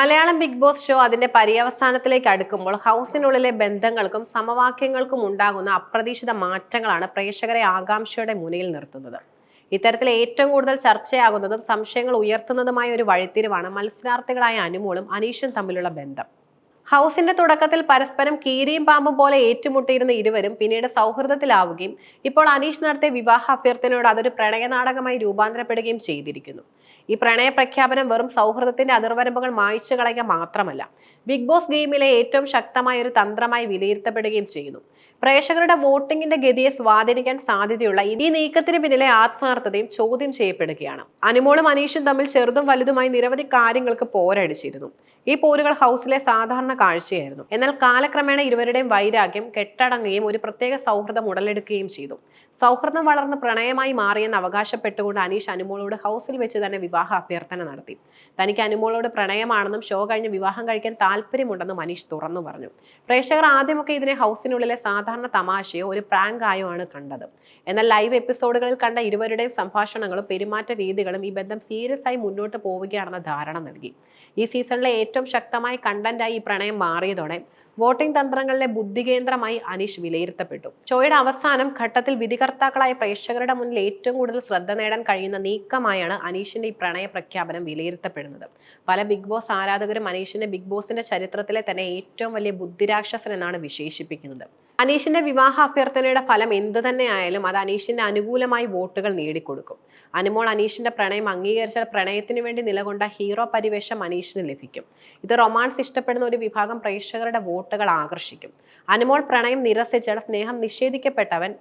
Malayalam big boss show അതിന്റെ പര്യവസാനത്തിലേക്ക് അടുക്കുമ്പോൾ ഹൗസിനുള്ളിലെ ബന്ധങ്ങൾക്കും സമവാക്യങ്ങൾക്കും ഉണ്ടാകുന്ന അപ്രതീക്ഷിത മാറ്റങ്ങളാണ് പ്രേക്ഷകരെ ആകാംക്ഷയുടെ മുനയിൽ നിർത്തുന്നത്. ഇത്തരത്തിൽ ഏറ്റവും കൂടുതൽ ചർച്ചയാകുന്നതും സംശയങ്ങൾ ഉയർത്തുന്നതുമായ ഒരു വഴിത്തിരിവാണ് മത്സരാർത്ഥികളായ അനുമോളും അനീഷും തമ്മിലുള്ള ബന്ധം. ഹൗസിന്റെ തുടക്കത്തിൽ പരസ്പരം കീരിയും പാമ്പും പോലെ ഏറ്റുമുട്ടിയിരുന്ന ഇരുവരും പിന്നീട് സൗഹൃദത്തിലാവുകയും ഇപ്പോൾ അനീഷ് നടത്തിയ വിവാഹ അഭ്യർത്ഥനയോട് അതൊരു പ്രണയനാടകമായി രൂപാന്തരപ്പെടുകയും ചെയ്തിരിക്കുന്നു. ഈ പ്രണയ പ്രഖ്യാപനം വെറും സൗഹൃദത്തിന്റെ അതിർവരമ്പുകൾ മായ്ച്ചു കളയുക മാത്രമല്ല ബിഗ് ബോസ് ഗെയിമിലെ ഏറ്റവും ശക്തമായ ഒരു തന്ത്രമായി വിലയിരുത്തപ്പെടുകയും ചെയ്യുന്നു. പ്രേക്ഷകരുടെ വോട്ടിംഗിന്റെ ഗതിയെ സ്വാധീനിക്കാൻ സാധ്യതയുള്ള ഈ നീക്കത്തിന് പിന്നിലെ ആത്മാർത്ഥതയും ചോദ്യം ചെയ്യപ്പെടുകയാണ്. അനുമോളും അനീഷും തമ്മിൽ ചെറുതും വലുതുമായി നിരവധി കാര്യങ്ങൾക്ക് പോരടിച്ചിരുന്നു. ഈ പോരുകൾ ഹൗസിലെ സാധാരണ കാഴ്ചയായിരുന്നു. എന്നാൽ കാലക്രമേണ ഇരുവരുടെയും വൈരാഗ്യം കെട്ടടങ്ങുകയും ഒരു പ്രത്യേക സൗഹൃദം ഉടലെടുക്കുകയും ചെയ്തു. സൗഹൃദം വളർന്ന് പ്രണയമായി മാറിയെന്ന് അവകാശപ്പെട്ടുകൊണ്ട് അനീഷ് അനുമോളോട് ഹൗസിൽ വെച്ച് തന്നെ വിവാഹ അഭ്യർത്ഥന നടത്തി. തനിക്ക് അനുമോളോട് പ്രണയമാണെന്നും ഷോ കഴിഞ്ഞ് വിവാഹം കഴിക്കാൻ താല്പര്യമുണ്ടെന്നും അനീഷ് തുറന്നു പറഞ്ഞു. പ്രേക്ഷകർ ആദ്യമൊക്കെ ഇതിനെ ഹൗസിനുള്ളിലെ സാധാരണ തമാശയോ ഒരു പ്രാങ്കായോ ആണ് കണ്ടത്. എന്നാൽ ലൈവ് എപ്പിസോഡുകളിൽ കണ്ട ഇരുവരുടെയും സംഭാഷണങ്ങളും പെരുമാറ്റ രീതികളും ഈ ബന്ധം സീരിയസ് ആയി മുന്നോട്ട് പോവുകയാണെന്ന ധാരണ നൽകി. ഈ സീസണിലെ ഏറ്റവും ശക്തമായ കണ്ടന്റായി ഈ പ്രണയം മാറിയതോടെ. വോട്ടിംഗ് തന്ത്രങ്ങളിലെ ബുദ്ധികേന്ദ്രമായി അനീഷ് വിലയിരുത്തപ്പെട്ടു. ഷോയുടെ അവസാനം ഘട്ടത്തിൽ വിധികർത്താക്കളായ പ്രേക്ഷകരുടെ മുന്നിൽ ഏറ്റവും കൂടുതൽ ശ്രദ്ധ നേടാൻ കഴിയുന്ന നീക്കമായാണ് അനീഷിന്റെ ഈ പ്രണയ പ്രഖ്യാപനം വിലയിരുത്തപ്പെടുന്നത്. പല ബിഗ് ബോസ് ആരാധകരും അനീഷിനെ ബിഗ് ബോസിന്റെ ചരിത്രത്തിലെ തന്നെ ഏറ്റവും വലിയ ബുദ്ധിരാക്ഷസൻ എന്നാണ് വിശേഷിപ്പിക്കുന്നത്. അനീഷിന്റെ വിവാഹ അഭ്യർത്ഥനയുടെ ഫലം എന്തു തന്നെയായാലും അത് അനീഷിന്റെ അനുകൂലമായി വോട്ടുകൾ നേടിക്കൊടുക്കും. അനുമോൾ അനീഷിന്റെ പ്രണയം അംഗീകരിച്ചാൽ പ്രണയത്തിന് വേണ്ടി നിലകൊണ്ട ഹീറോ പരിവേഷം അനീഷിന് ലഭിക്കും. ഇത് റൊമാൻസ് ഇഷ്ടപ്പെടുന്ന ഒരു വിഭാഗം പ്രേക്ഷകരുടെ വോട്ടുകൾ ആകർഷിക്കും. അനുമോൾ പ്രണയം നിരസിച്ചാൽ സ്നേഹം നിഷേധിക്കപ്പെട്ടവൻ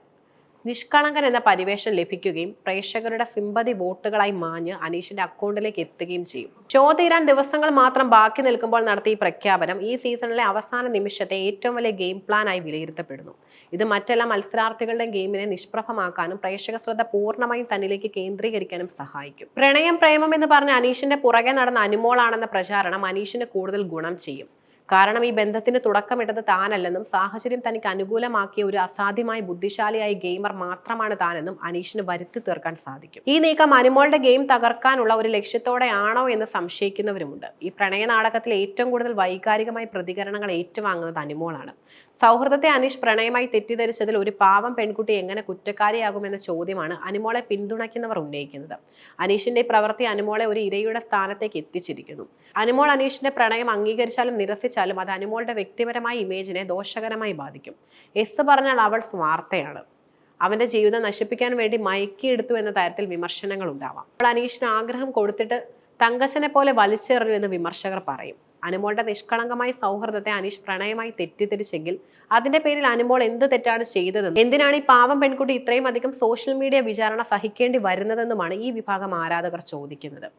നിഷ്കളങ്കൻ എന്ന പരിവേഷം ലഭിക്കുകയും പ്രേക്ഷകരുടെ സിമ്പതി വോട്ടുകളായി മാഞ്ഞ് അനീഷിന്റെ അക്കൗണ്ടിലേക്ക് എത്തുകയും ചെയ്യും. ഷോ തീരാൻ ദിവസങ്ങൾ മാത്രം ബാക്കി നിൽക്കുമ്പോൾ നടത്തിയ ഈ പ്രഖ്യാപനം ഈ സീസണിലെ അവസാന നിമിഷത്തെ ഏറ്റവും വലിയ ഗെയിം പ്ലാനായി വിലയിരുത്തപ്പെടുന്നു. ഇത് മറ്റെല്ലാ മത്സരാർത്ഥികളുടെ ഗെയിമിനെ നിഷ്പ്രഭമാക്കാനും പ്രേക്ഷക ശ്രദ്ധ പൂർണമായും തന്നിലേക്ക് കേന്ദ്രീകരിക്കാനും സഹായിക്കും. പ്രണയം പ്രേമം എന്ന് പറഞ്ഞ അനീഷിന്റെ പുറകെ നടന്ന അനുമോളാണെന്ന പ്രചാരണം അനീഷിന് കൂടുതൽ ഗുണം ചെയ്യും. കാരണം ഈ ബന്ധത്തിന് തുടക്കമിട്ടത് താനല്ലെന്നും സാഹചര്യം തനിക്ക് അനുകൂലമാക്കിയ ഒരു അസാധ്യമായ ബുദ്ധിശാലിയായ ഗെയിമർ മാത്രമാണ് താനെന്നും അനീഷിന് വരുത്തി തീർക്കാൻ സാധിക്കും. ഈ നീക്കം അനുമോളുടെ ഗെയിം തകർക്കാനുള്ള ഒരു ലക്ഷ്യത്തോടെയാണോ എന്ന് സംശയിക്കുന്നവരുമുണ്ട്. ഈ പ്രണയ നാടകത്തിൽ ഏറ്റവും കൂടുതൽ വൈകാരികമായ പ്രതികരണങ്ങൾ ഏറ്റുവാങ്ങുന്നത് അനുമോളാണ്. സൗഹൃദത്തെ അനീഷ് പ്രണയമായി തെറ്റിദ്ധരിച്ചതിൽ ഒരു പാവം പെൺകുട്ടി എങ്ങനെ കുറ്റക്കാരിയാകുമെന്ന ചോദ്യമാണ് അനുമോളെ പിന്തുണയ്ക്കുന്നവർ ഉന്നയിക്കുന്നത്. അനീഷിന്റെ പ്രവൃത്തി അനുമോളെ ഒരു ഇരയുടെ സ്ഥാനത്തേക്ക് എത്തിച്ചിരിക്കുന്നു. അനുമോൾ അനീഷിന്റെ പ്രണയം അംഗീകരിച്ചാലും നിരസിച്ചാലും അത് അനുമോളുടെ വ്യക്തിപരമായ ഇമേജിനെ ദോഷകരമായി ബാധിക്കും. എസ് പറഞ്ഞാൽ അവൾ സ്വാർത്ഥയാണ്. അവന്റെ ജീവിതം നശിപ്പിക്കാൻ വേണ്ടി മയക്കിയെടുത്തു എന്ന തരത്തിൽ വിമർശനങ്ങൾ ഉണ്ടാവാം. അപ്പോൾ അനീഷിന് ആഗ്രഹം കൊടുത്തിട്ട് തങ്കശനെ പോലെ വലിച്ചെറിഞ്ഞു എന്ന് വിമർശകർ പറയും. അനുമോളുടെ നിഷ്കളങ്കമായ സൗഹൃദത്തെ അനീഷ് പ്രണയമായി തെറ്റിദ്ധരിച്ചെങ്കിൽ അതിന്റെ പേരിൽ അനുമോൾ എന്ത് തെറ്റാണ് ചെയ്തതെന്നും? എന്തിനാണ് ഈ പാവം പെൺകുട്ടി ഇത്രയും അധികം സോഷ്യൽ മീഡിയ വിചാരണ സഹിക്കേണ്ടി വരുന്നതെന്നുമാണ് ഈ വിഭാഗം ആരാധകർ ചോദിക്കുന്നത്.